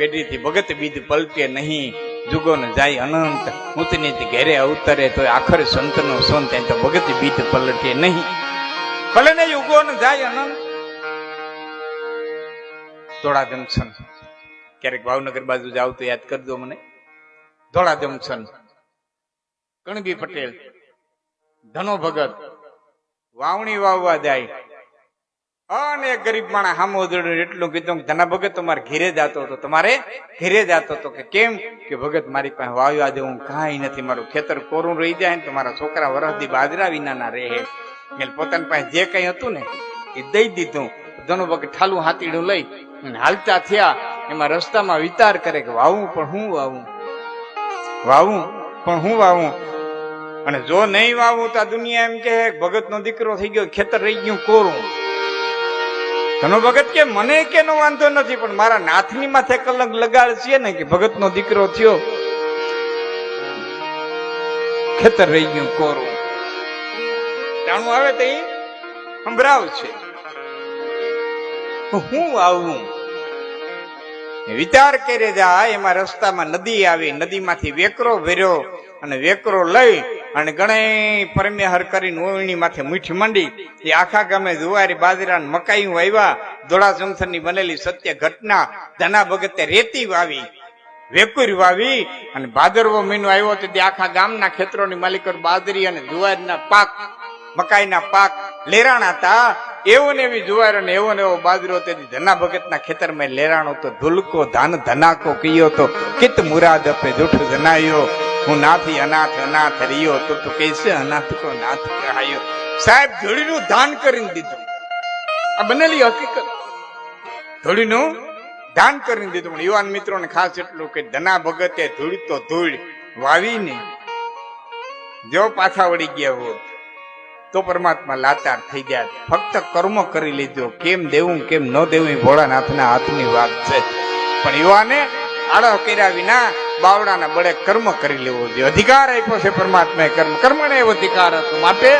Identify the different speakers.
Speaker 1: પેઢીથી ભગત બીજ પલટે નહીં જુગો ને જાય અનંત ઊંચનીથી ઘેરે અવતરે તો આખર સંતનો સોન ત્યાં તો ભગત બીજ પલટે નહીં. ભલે ને યુગો ન જાય અનંત. ધોળા જંકશન. ક્યારેક ભાવનગર બાજુ જાવ તો યાદ કરજો મને. ધોળા જંકશન. કણબી પટેલ. ધનો ભગત. વાવણી વાવવા જાય. અને ગરીબ માણસ હામો ઉધડ્યું, એટલું કીધું કે ધના ભગત તમારે ઘેરે જતો હતો. તમારે ઘેરે જતો હતો કે કેમ? કે ભગત મારી પાસે વાવ્યો આજે હું કાંઈ નથી, મારું ખેતર કોરું રહી જાય ને તો મારા છોકરા વરસથી બાજરા વિના ના રહે. એટલે પોતાની પાસે જે કઈ હતું ને, એ દઈ દીધું. ધનો ભગત ઠાલું હાથીડું લઈ હાલતા થયા. એમાં રસ્તામાં વિચાર કરે કે વાવું પણ હું વાવું? વાવું પણ હું વાવું? અને જો નહીં વાવું તો દુનિયા એમ કે ભગત નો દીકરો થઈ ગયો, ખેતર રહી ગયું કોરું? ધનો ભગત કે, મને કે નો વાંધો નથી, પણ મારા નાથની માથે કલંક લગાડ છે ને કે ભગત નો દીકરો થયો. ખેતર રહી ગયું કોરું. જાણું આવે તો સંભળાવ છે. હું આવું? વિચાર કરે જા એમાં રસ્તામાં નદી આવી, નદીમાંથી વેકરો ભર્યો અને વેકરો લઈ અને ઘણા પરમે હર કરીને ઓવણી માથે મીઠી મંડી એ આખા ગામે જુવારી બાજરા મકાઈ વાવ્યા દોડા જંકશનની બનેલી સત્ય ઘટના ધના ભગતે રેતી વાવી, વેકુર વાવી અને ભાદરવો મહિનો આવ્યો તો આખા ગામના ખેતરોની માલિકો બાજરી અને જુવારના પાક, મકાઈના પાક લેરાણા હતા. એવો ને એવી જુવાર અને એવો ને એવો બાજરો તેથી ધના ભગતના ખેતરમાં લેરાણો તો ધુલકો, ધાન, ધનાકો કયો તો કિત મુરાદ અપે જૂઠ જનાયો. હું નાથી અનાથ અનાથ રહ્યો તો તું કહેશે, અનાથ કો નાથ કહાયો. સાહેબ, ધૂળીનું દાન કરીને દીધું. આ બનેલી હકીકત. ધૂળીનું દાન કરીને દીધું. પણ યુવાન મિત્રોને ખાસ એટલું કે ધના ભગતે ધૂળ તો ધૂળ વાવીને જો પાછા વળી ગયા હોત, તો પરમાત્મા લાચાર થઈ ગયા. ફક્ત કર્મ કરી લીધો. કેમ દેવું, કેમ ન દેવું એ ભોળાનાથના હાથની વાત છે. પણ યુવાને આળો કર્યા વિના બાવડાના બળે કર્મ કરી લેવો જોઈએ. અધિકાર આપ્યો છે પરમાત્માએ કર્મ. કર્મને એવો અધિકાર હતો માટે